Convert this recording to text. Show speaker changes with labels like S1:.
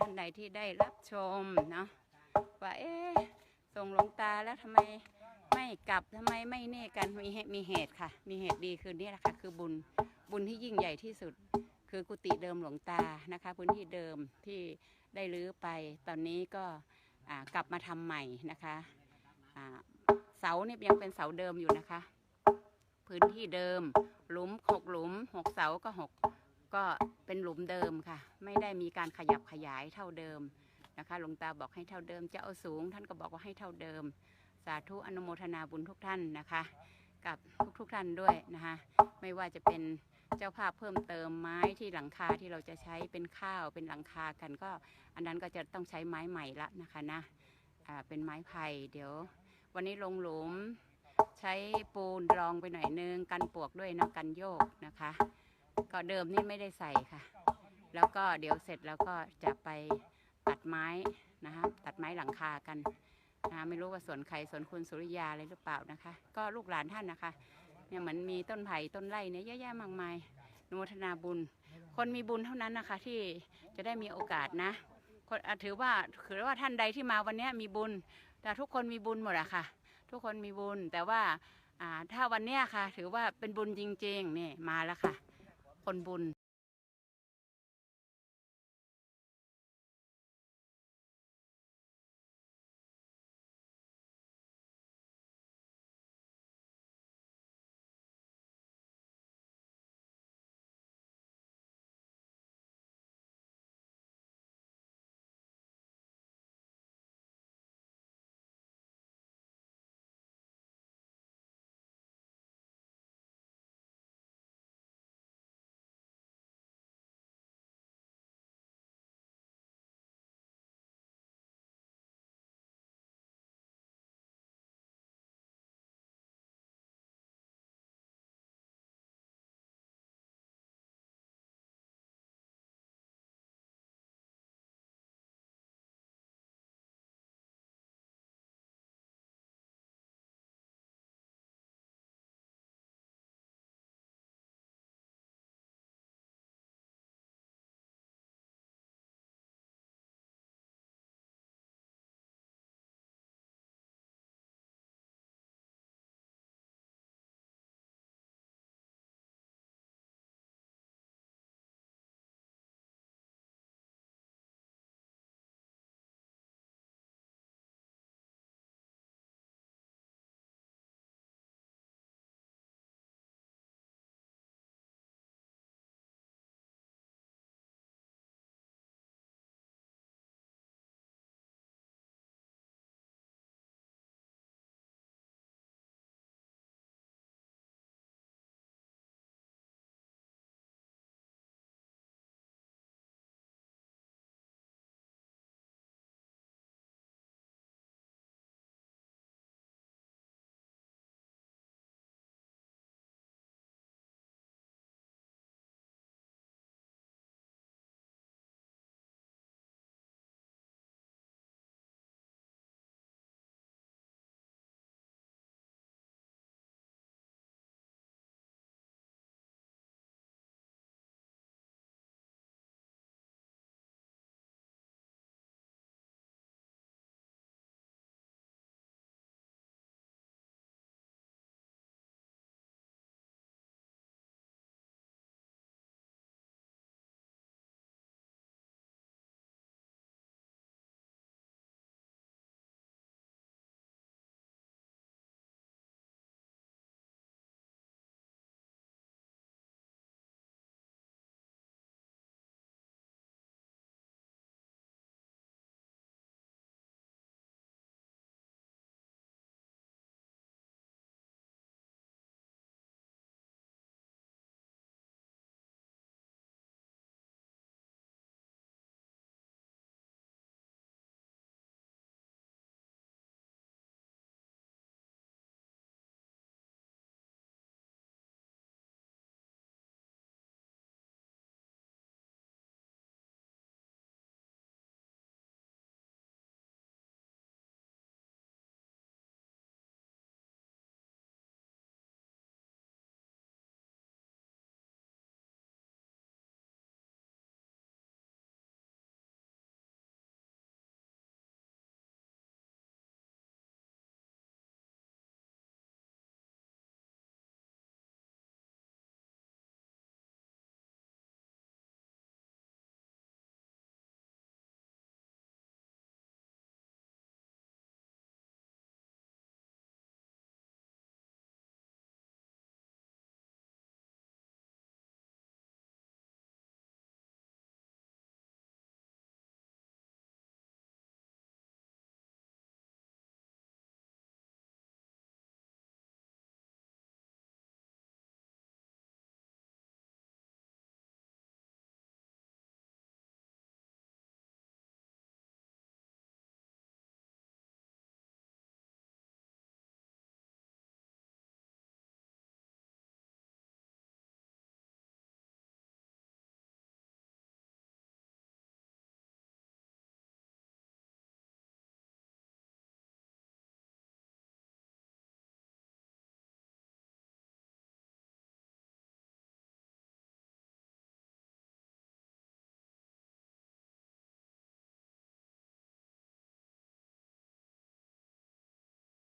S1: ท่านใดที่ได้รับชมเนาะว่าเอ๊ะส่งหลวงตาแล้วทำไมไม่กลับทำไมไม่เน่กันมีเหตุมีเหตุค่ะ มีเหตุดีคือนี่แหละค่ะคือบุญบุญที่ยิ่งใหญ่ที่สุด คือกุฏิเดิมหลวงตานะคะ พื้นที่เดิมที่ได้รื้อไป ตอนนี้ก็กลับมาทำใหม่นะคะเสาเนี่ยยังเป็นเสาเดิมอยู่นะคะ พื้นที่เดิมหลุมหกหลุมหกเสาก็หก ก็เป็นหลุมเดิมค่ะ ไม่ได้มีการขยับขยายเท่าเดิมนะคะหลวงตาบอกให้เท่าเดิมจะเอาสูง ท่านก็บอกว่าให้เท่าเดิม สาธุอนุโมทนาบุญทุกท่านนะคะ กับทุกๆท่านด้วยนะคะ ไม่ว่าจะเป็นเจ้าภาพเพิ่มเติมไม้ที่หลังคาที่เราจะใช้เป็นข้าวเป็นหลังคากันก็ อันนั้นก็จะต้องใช้ไม้ใหม่ละนะคะนะเป็นไม้ไผ่เดี๋ยว วันนี้ลงหลุม ใช้ปูนรองไปหน่อยนึงกันปวกด้วยนะกันโยกนะคะ ก็เดิมนี่ไม่ได้ใส่ค่ะ แล้วก็เดี๋ยวเสร็จแล้วก็จะไปตัดไม้นะคะ ตัดไม้หลังคากันนะไม่รู้ว่าสวนใครสวนคุณสุริยาอะไรหรือเปล่านะคะ ก็ลูกหลานท่านนะคะเนี่ยเหมือนมีต้นไผ่ต้นไร่เนี่ยเยอะแยะมากมายนุโมทนาบุญ คนมีบุญเท่านั้นนะคะ ที่จะได้มีโอกาสนะคนถือว่าถือว่าท่านใดที่มาวันนี้มีบุญ แต่ทุกคนมีบุญหมดอะค่ะ ทุกคนมีบุญแต่ว่าถ้าวันนี้ค่ะ ถือว่าเป็นบุญจริงๆนี่มาแล้วค่ะ คนบุญ